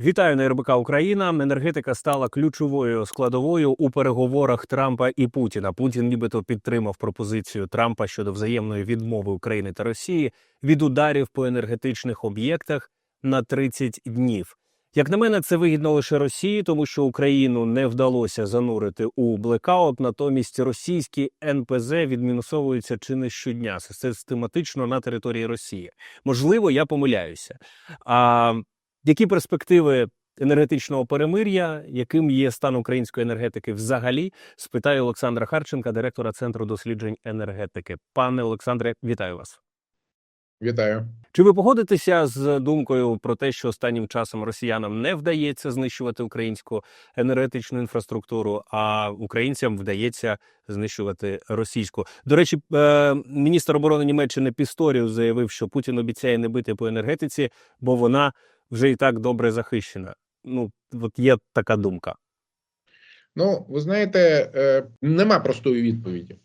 Вітаю на РБК Україна. Енергетика стала ключовою складовою у переговорах Трампа і Путіна. Путін нібито підтримав пропозицію Трампа щодо взаємної відмови України та Росії від ударів по енергетичних об'єктах на 30 днів. Як на мене, це вигідно лише Росії, тому що Україну не вдалося занурити у блекаут. Натомість російські НПЗ відмінусовуються чи не щодня систематично на території Росії. Можливо, я помиляюся. А які перспективи енергетичного перемир'я, яким є стан української енергетики взагалі? Спитаю Олександра Харченка, директора Центру досліджень енергетики. Пане Олександре, вітаю вас. Вітаю. Чи ви погодитеся з думкою про те, що останнім часом росіянам не вдається знищувати українську енергетичну інфраструктуру, а українцям вдається знищувати російську? До речі, е, міністр оборони Німеччини Пісторіус заявив, що Путін обіцяє не бити по енергетиці, бо вона вже і так добре захищена. Ну, от є така думка. Ну, ви знаєте, е, нема простої відповіді.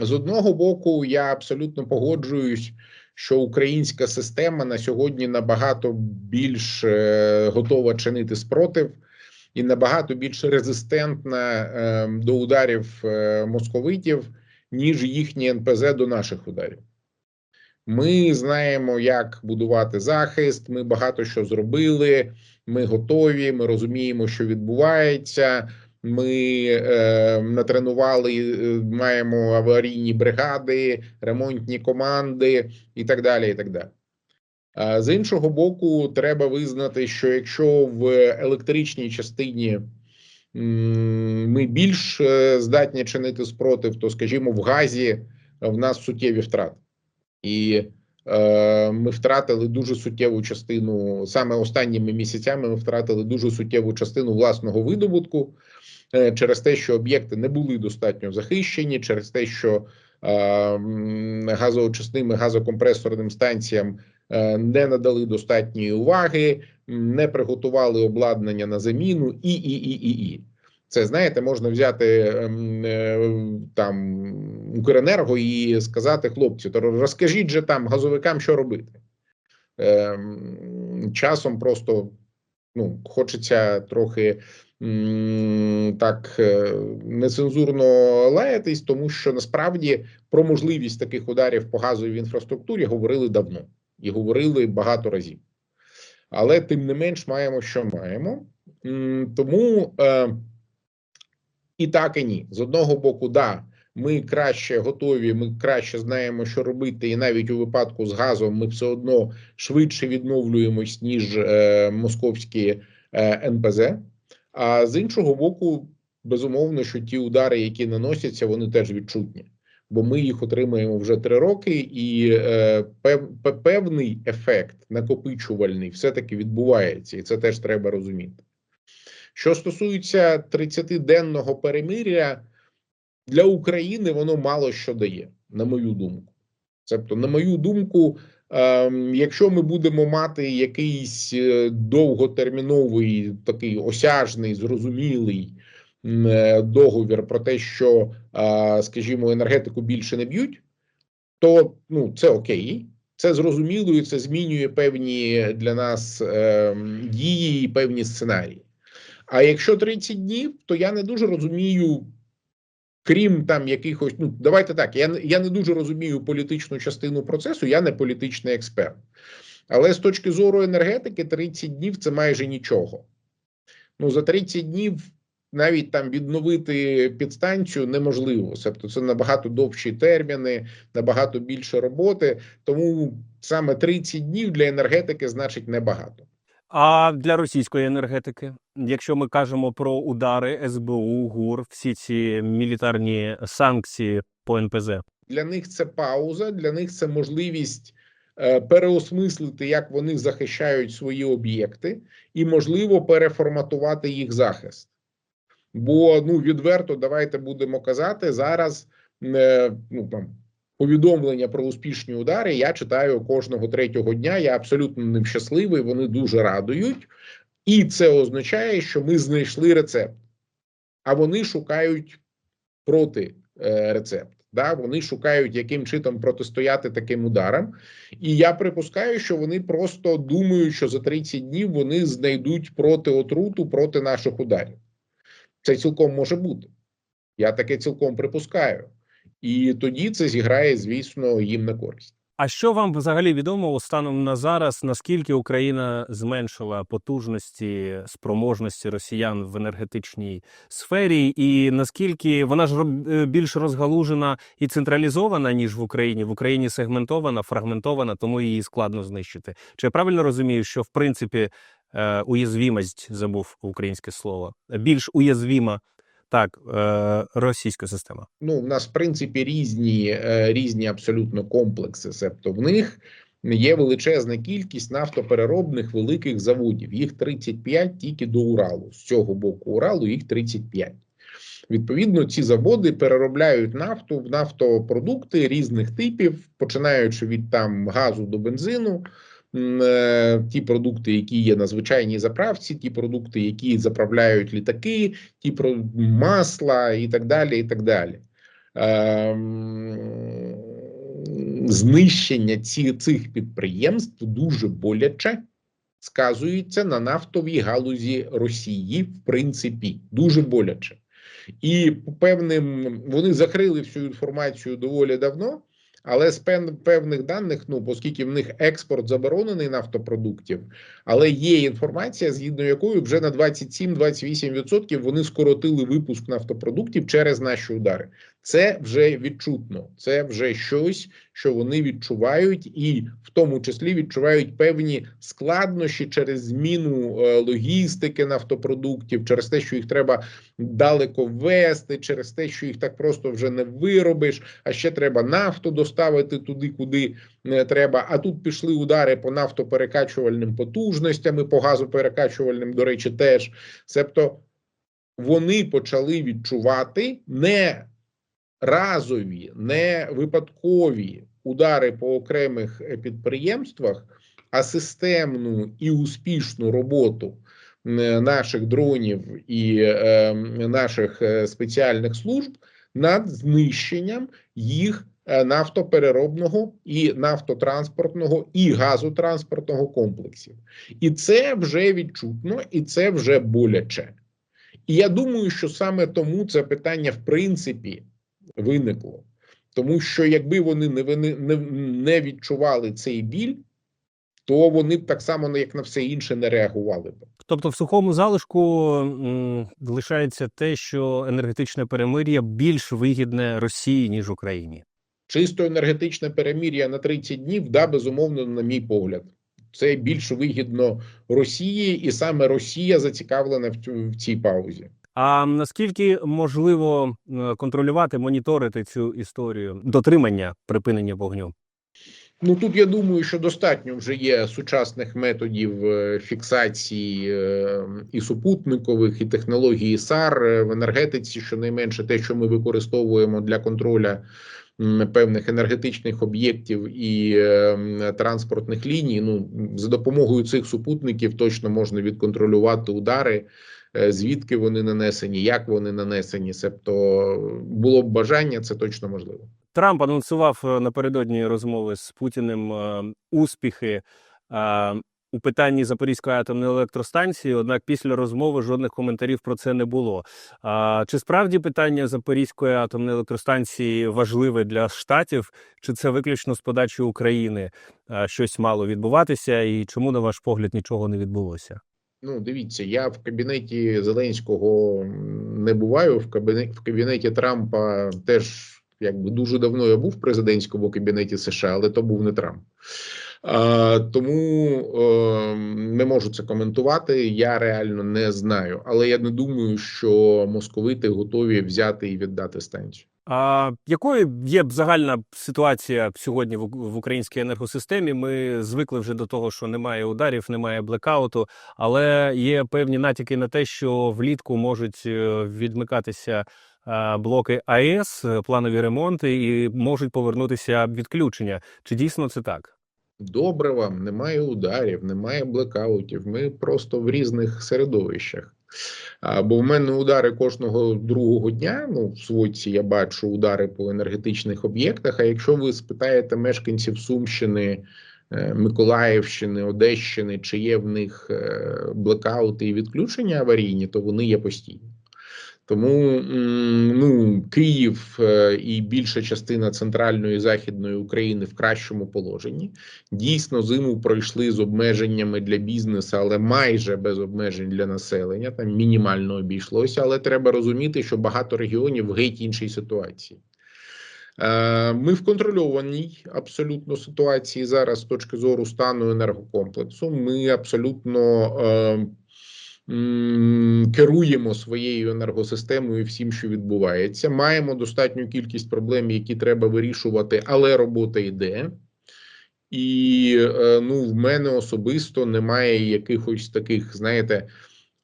З одного боку, я абсолютно погоджуюсь, що українська система на сьогодні набагато більш е, готова чинити спротив і набагато більш резистентна е, до ударів московитів, ніж їхні НПЗ до наших ударів. Ми знаємо, як будувати захист. Ми багато що зробили. Ми готові. Ми розуміємо, що відбувається. Ми е, натренували, е, маємо аварійні бригади, ремонтні команди і так далі. І так далі. А з іншого боку, треба визнати, що якщо в електричній частині м, ми більш е, здатні чинити спротив, то скажімо, в газі в нас суттєві втрати. І е, ми втратили дуже суттєву частину саме останніми місяцями. Ми втратили дуже суттєву частину власного видобутку е, через те, що об'єкти не були достатньо захищені, через те, що е, газоочисним і газокомпресорним станціям е, не надали достатньої уваги, не приготували обладнання на заміну і і і і і. Це знаєте, можна взяти ем, е, там Укренерго і сказати хлопці, то розкажіть же там газовикам, що робити. Ем, Часом просто ну, хочеться трохи так е, нецензурно лаятись, тому що насправді про можливість таких ударів по газовій інфраструктурі говорили давно і говорили багато разів. Але тим не менш маємо, що маємо. Тому. І так і ні. З одного боку, да, ми краще готові, ми краще знаємо, що робити, і навіть у випадку з газом ми все одно швидше відновлюємось, ніж е, московські е, НПЗ. А з іншого боку, безумовно, що ті удари, які наносяться, вони теж відчутні. Бо ми їх отримуємо вже три роки, і е, певний ефект накопичувальний все-таки відбувається, і це теж треба розуміти. Що стосується 30-денного перемиря, для України воно мало що дає, на мою думку. Тобто, на мою думку, ем, якщо ми будемо мати якийсь е, довготерміновий, такий осяжний, зрозумілий е, договір про те, що, е, скажімо, енергетику більше не б'ють, то ну, це окей. Це зрозуміло, і це змінює певні для нас ем, дії і певні сценарії. А якщо 30 днів, то я не дуже розумію, крім там якихось. Ну давайте так. Я я не дуже розумію політичну частину процесу. Я не політичний експерт. Але з точки зору енергетики, 30 днів це майже нічого. Ну за 30 днів навіть там відновити підстанцію неможливо. Тобто це набагато довші терміни, набагато більше роботи. Тому саме 30 днів для енергетики значить небагато. А для російської енергетики, якщо ми кажемо про удари СБУ, ГУР, всі ці мілітарні санкції по НПЗ. Для них це пауза, для них це можливість е, переосмислити, як вони захищають свої об'єкти, і можливо переформатувати їх захист. Бо ну відверто, давайте будемо казати зараз. е, ну там повідомлення про успішні удари. Я читаю кожного третього дня. Я абсолютно ним щасливий. Вони дуже радують, і це означає, що ми знайшли рецепт, а вони шукають проти е, рецепт. Да, вони шукають, яким чином протистояти таким ударам, і я припускаю, що вони просто думають, що за 30 днів вони знайдуть проти отруту проти наших ударів. Це цілком може бути. Я таке цілком припускаю. І тоді це зіграє, звісно, їм на користь. А що вам взагалі відомо станом на зараз, наскільки Україна зменшила потужності спроможності росіян в енергетичній сфері, і наскільки вона ж е, більш розгалужена і централізована ніж в Україні? В Україні сегментована, фрагментована, тому її складно знищити. Чи я правильно розумію, що в принципі е, уязвімість забув українське слово більш уязвіма так е, російська система? ну, в нас в принципі різні, е, різні абсолютно комплекси. Себто в них є величезна кількість нафтопереробних великих заводів. Їх 35 тільки до Уралу. З цього боку Уралу їх 35. Відповідно, ці заводи переробляють нафту в нафтопродукти різних типів, починаючи від там газу до бензину. Е, Ті продукти, які є на звичайній заправці, ті продукти, які заправляють літаки, ті про масла і так далі. і так далі. Ем, Знищення ці, цих підприємств дуже боляче сказується на нафтовій галузі Росії, в принципі, дуже боляче. І певним вони закрили всю інформацію доволі давно. Але з пев- певних даних, ну оскільки в них експорт заборонений нафтопродуктів, але є інформація, згідно якою вже на 27-28% вони скоротили випуск нафтопродуктів через наші удари. Це вже відчутно, це вже щось, що вони відчувають, і в тому числі відчувають певні складнощі через зміну е, логістики нафтопродуктів, через те, що їх треба далеко ввести, через те, що їх так просто вже не виробиш. А ще треба нафту доставити туди, куди не треба. А тут пішли удари по нафтоперекачувальним потужностям, і по газоперекачувальним, до речі, теж. Себто вони почали відчувати не разові, не випадкові удари по окремих е, підприємствах, а системну і успішну роботу е, наших дронів і е, наших е, спеціальних служб над знищенням їх нафтопереробного і нафтотранспортного і газотранспортного комплексів. І це вже відчутно, і це вже боляче. І я думаю, що саме тому це питання в принципі виникло. Тому що якби вони не, не, не відчували цей біль, то вони б так само, як на все інше, не реагували б. Тобто, в сухому залишку м, лишається те, що енергетичне перемир'я більш вигідне Росії ніж Україні. Чисто енергетичне перемір'я на 30 днів, да, безумовно, на мій погляд. Це більш вигідно Росії, і саме Росія зацікавлена в, в цій паузі. А наскільки можливо е, контролювати, моніторити цю історію дотримання припинення вогню? Ну тут я думаю, що достатньо вже є сучасних методів е, фіксації е, і супутникових, і технології САР в енергетиці, щонайменше те, що ми використовуємо для контроля певних енергетичних об'єктів і е, транспортних ліній. Ну за допомогою цих супутників точно можна відконтролювати удари. е, Звідки вони нанесені, як вони нанесені, себто було б бажання, це точно можливо. Трамп анонсував е, напередодні розмови з Путіним успіхи у питанні Запорізької атомної електростанції. Однак після розмови жодних коментарів про це не було. А чи справді питання Запорізької атомної електростанції важливе для штатів, чи це виключно з подачі України щось мало відбуватися, і чому, на ваш погляд, нічого не відбулося? Ну, дивіться, я в кабінеті Зеленського не буваю. В кабінеті, в кабінеті Трампа теж якби дуже давно я був в президентському кабінеті США, але то був не Трамп. Тому е, не можу це коментувати. Я реально не знаю. Але я не думаю, що московити готові взяти і віддати станцію. А якою є б загальна ситуація сьогодні в, українській енергосистемі? Ми звикли вже до того, що немає ударів, немає блекауту, але є певні натяки на те, що влітку можуть е, відмикатися е, блоки АЕС, планові ремонти, і можуть повернутися відключення. Чи дійсно це так? Добре вам, немає ударів, немає блекаутів. Ми просто в різних середовищах. А, бо в мене удари кожного другого дня. Ну, в сводці я бачу удари по енергетичних об'єктах. А якщо ви спитаєте мешканців Сумщини, е, Миколаївщини, Одещини, чи є в них е, блекаути і відключення аварійні, то вони є постійні. Тому ну, Київ е, і більша частина центральної і західної України в кращому положенні. Дійсно, зиму пройшли з обмеженнями для бізнесу, але майже без обмежень для населення. Там мінімально обійшлося. Але треба розуміти, що багато регіонів в геть іншій ситуації. Е, Ми в контрольованій абсолютно ситуації зараз з точки зору стану енергокомплексу. Ми абсолютно е, керуємо своєю енергосистемою всім, що відбувається. Маємо достатню кількість проблем, які треба вирішувати, але робота йде. І е, ну, в мене особисто немає якихось таких, знаєте,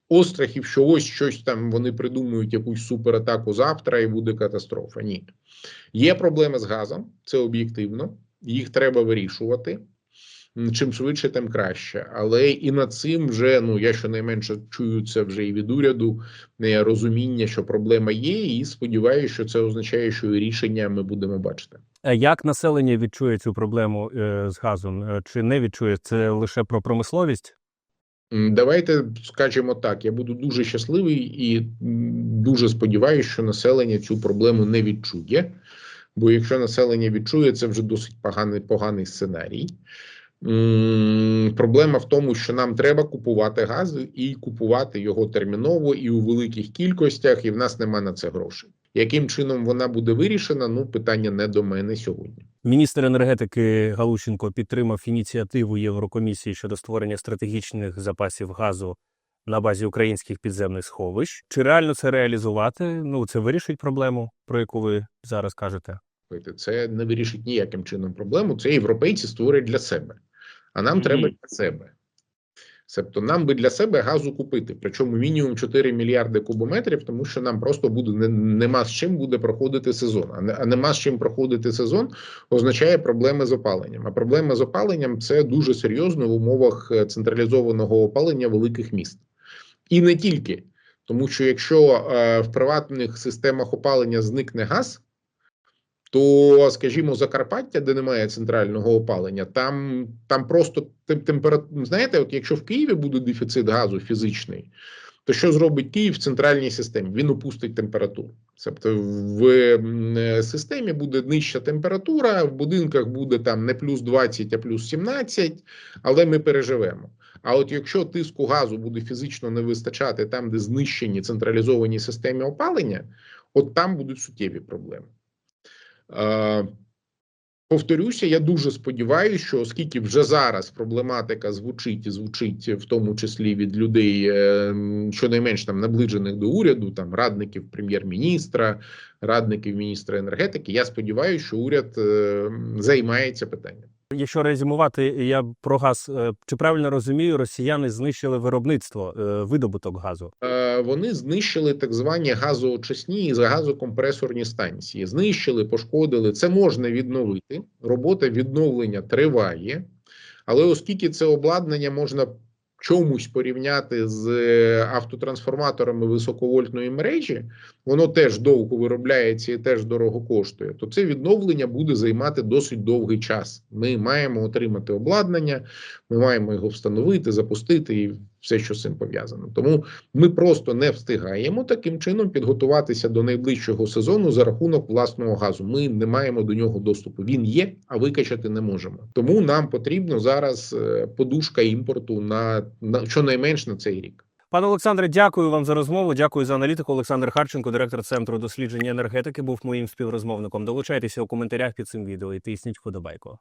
острахів, що ось щось там вони придумують якусь суператаку завтра, і буде катастрофа. Ні. Є проблеми з газом, це об'єктивно, їх треба вирішувати. Чим швидше, тим краще. Але і над цим вже ну я щонайменше чую це вже і від уряду е, розуміння, що проблема є, і сподіваюся, що це означає, що і рішення ми будемо бачити. Е, Як населення відчує цю проблему е, з газом? Чи не відчує це лише про промисловість? Давайте скажемо так: я буду дуже щасливий і дуже сподіваюся, що населення цю проблему не відчує. Бо якщо населення відчує, це вже досить поганий поганий сценарій. Проблема в тому, що нам треба купувати газ і купувати його терміново і у великих кількостях, і в нас нема на це грошей. Яким чином вона буде вирішена? Ну, питання не до мене сьогодні. Міністр енергетики Галущенко підтримав ініціативу Єврокомісії щодо створення стратегічних запасів газу на базі українських підземних сховищ. Чи реально це реалізувати? Ну це вирішить проблему, про яку ви зараз кажете. Це не вирішить ніяким чином проблему. Це європейці створять для себе. А нам треба для себе. Тобто нам би для себе газу купити, причому мінімум 4 мільярди кубометрів, тому що нам просто буде не, нема з чим буде проходити сезон. А, не, а нема з чим проходити сезон означає проблеми з опаленням. А проблема з опаленням це дуже серйозно в умовах е, централізованого опалення великих міст. І не тільки, тому що якщо е, в приватних системах опалення зникне газ, то, скажімо, Закарпаття, де немає центрального опалення, там, там просто температура. Знаєте, от якщо в Києві буде дефіцит газу фізичний, то що зробить Київ в центральній системі? Він опустить температуру. Тобто в системі буде нижча температура, в будинках буде там не плюс 20, а плюс 17, але ми переживемо. А от якщо тиску газу буде фізично не вистачати там, де знищені централізовані системи опалення, от там будуть суттєві проблеми. Е, Повторюся, я дуже сподіваюся, що оскільки вже зараз проблематика звучить і звучить в тому числі від людей, е, щонайменш там наближених до уряду, там радників прем'єр-міністра, радників міністра енергетики. Я сподіваюся, що уряд е, займається питанням. Якщо резюмувати, я про газ е, чи правильно розумію, росіяни знищили виробництво е, видобуток газу. Е, Вони знищили так звані газоочисні і газокомпресорні станції. Знищили, пошкодили. Це можна відновити. Робота відновлення триває, але оскільки це обладнання можна чомусь порівняти з автотрансформаторами високовольтної мережі, воно теж довго виробляється і теж дорого коштує. То це відновлення буде займати досить довгий час. Ми маємо отримати обладнання, ми маємо його встановити, запустити і все, що з цим пов'язано. Тому ми просто не встигаємо таким чином підготуватися до найближчого сезону за рахунок власного газу. Ми не маємо до нього доступу. Він є, а викачати не можемо. Тому нам потрібно зараз е, подушка імпорту на, на щонайменш на цей рік. Пане Олександре, дякую вам за розмову. Дякую за аналітику. Олександр Харченко, директор центру дослідження енергетики, був моїм співрозмовником. Долучайтеся у коментарях під цим відео і тисніть вподобайку.